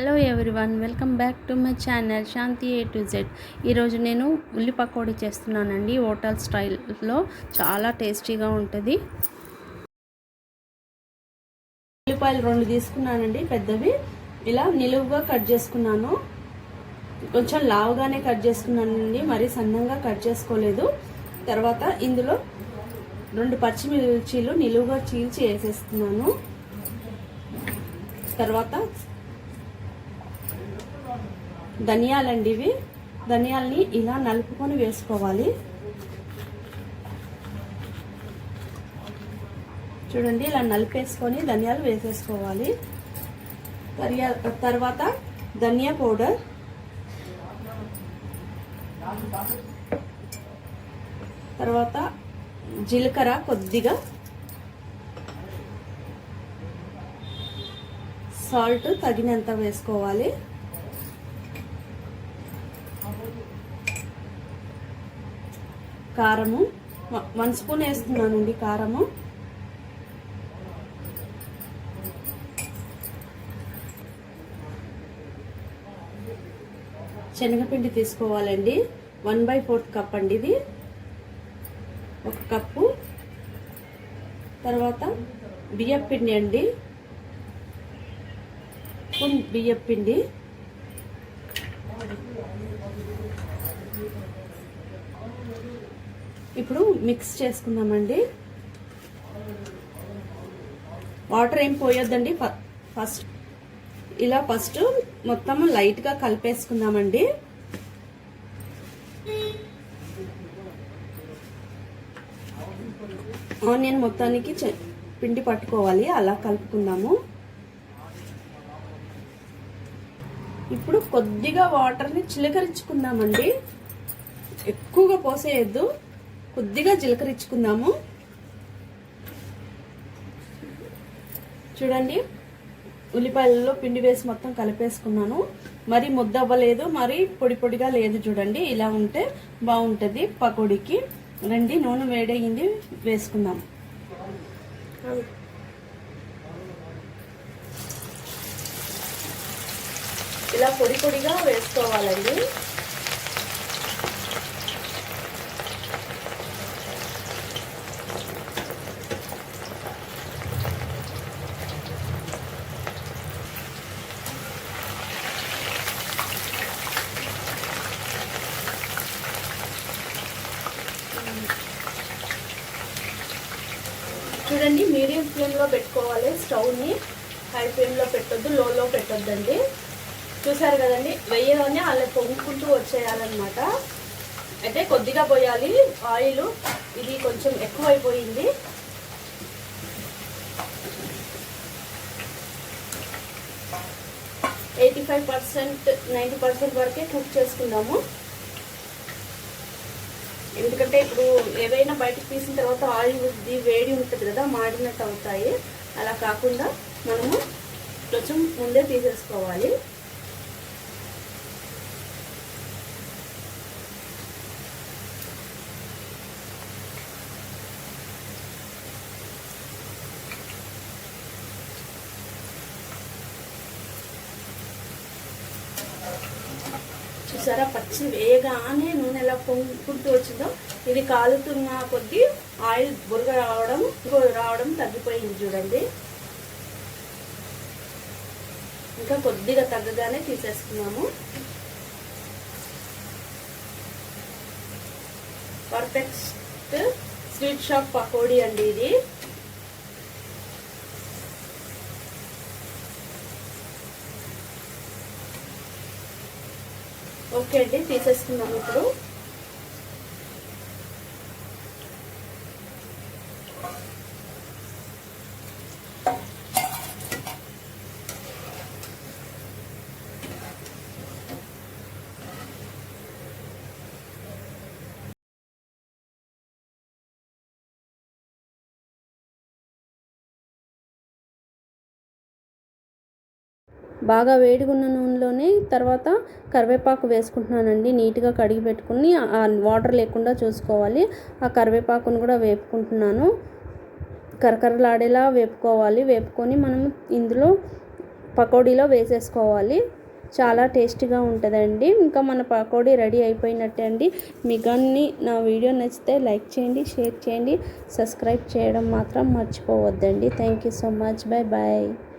Hello everyone welcome back to my channel Shanti A to Z ఈరోజు నేను ఉల్లి పకోడీ చేస్తున్నానండి. హోటల్ స్టైల్లో చాలా టేస్టీగా ఉంటుంది. ఉల్లిపాయలు రెండు తీసుకున్నానండి పెద్దవి. ఇలా నిలువుగా కట్ చేసుకున్నాను. కొంచెం లావుగానే కట్ చేసుకున్నానండి మరీ సన్నంగా కట్ చేసుకోలేదు. తర్వాత ఇందులో రెండు పచ్చిమిర్చీలు నిలువుగా చీల్చి వేసేస్తున్నాను. తర్వాత ధనియాలండి ఇవి ధనియాల్ని ఇలా నలుపుకొని వేసుకోవాలి. చూడండి ఇలా నలిపేసుకొని ధనియాలు వేసేసుకోవాలి. తర్వాత ధనియా పౌడర్. తర్వాత జీలకర్ర కొద్దిగా. సాల్ట్ తగినంత వేసుకోవాలి. కారము. వన్ స్పూన్ వేస్తున్నానండి కారము. శనగపిండి తీసుకోవాలండి. వన్ బై ఫోర్త్ కప్ అండి ఇది. ఒక కప్పు. తర్వాత బియ్యపిండి అండి. బియ్యపిండి. ఇప్పుడు మిక్స్ చేసుకుందామండి. వాటర్ ఏం పోయొద్దండి. ఫస్ట్ ఇలా ఫస్ట్ మొత్తం లైట్గా కలిపేసుకుందామండి. ఆనియన్ మొత్తానికి పిండి పట్టుకోవాలి. అలా కలుపుకుందాము. ఇప్పుడు కొద్దిగా వాటర్ని చిలకరించుకుందామండి. ఎక్కువగా పోసేయద్దు. కొద్దిగా జీలకర్ర ఇచ్చుకుందాము చూడండి ఉల్లిపాయలలో పిండి వేసి మొత్తం కలిపేసుకున్నాను. మరి ముద్ద అవ్వలేదు మరి పొడి పొడిగా లేదు చూడండి. ఇలా ఉంటే బాగుంటుంది పకోడీకి. రండి నూనె వేడయింది వేసుకుందాం. ఇలా పొడి పొడిగా వేసుకోవాలండి. చూడండి మీడియం ఫ్లేమ్లో పెట్టుకోవాలి. స్టవ్ని హై ఫ్లేమ్లో పెట్టొద్దు లోలో పెట్టొద్దండి. చూసారు కదండి వెయ్యిలోనే అలా పొంగుకుంటూ వచ్చేయాలన్నమాట. అయితే కొద్దిగా పోయాలి. ఆయిల్ ఇది కొంచెం ఎక్కువైపోయింది. Eighty five percent ninety percent వరకే కుక్ చేసుకుందాము. ఎందుకంటే ఇప్పుడు ఏవైనా బయటకు తీసిన తర్వాత ఆయిల్ వేడి ఉంటుంది కదా మాడినట్టు అవుతాయి. అలా కాకుండా మనము కొంచెం ముందే తీసేసుకోవాలి. చూసారా? పచ్చి వేగానే నూనె ఎలా పొంగుకుంటూ వచ్చిందో ఇది కాలుతున్న కొద్దీ ఆయిల్ బురగ రావడం రావడం తగ్గిపోయింది చూడండి. ఇంకా కొద్దిగా తగ్గగానే తీసేసుకున్నాము. పర్ఫెక్ట్ స్వీట్ షాప్ పకోడీ అండి ఇది. ఓకే అండి తీసేసుకుందాం ఇప్పుడు. బాగా వేడిగున్న నూనెలోనే తర్వాత కరివేపాకు వేసుకుంటున్నానండి. నీట్గా కడిగి పెట్టుకుని వాటర్ లేకుండా చూసుకోవాలి. ఆ కరివేపాకును కూడా వేపుకుంటున్నాను. కరకరలాడేలా వేపుకోవాలి. వేపుకొని మనం ఇందులో పకోడీలో వేసేసుకోవాలి. చాలా టేస్టీగా ఉంటుందండి. ఇంకా మన పకోడీ రెడీ అయిపోయినట్టే అండి. మీకు కానీ నా వీడియో నచ్చితే లైక్ చేయండి షేర్ చేయండి. సబ్స్క్రైబ్ చేయడం మాత్రం మర్చిపోవద్దండి. Thank you so much. Bye bye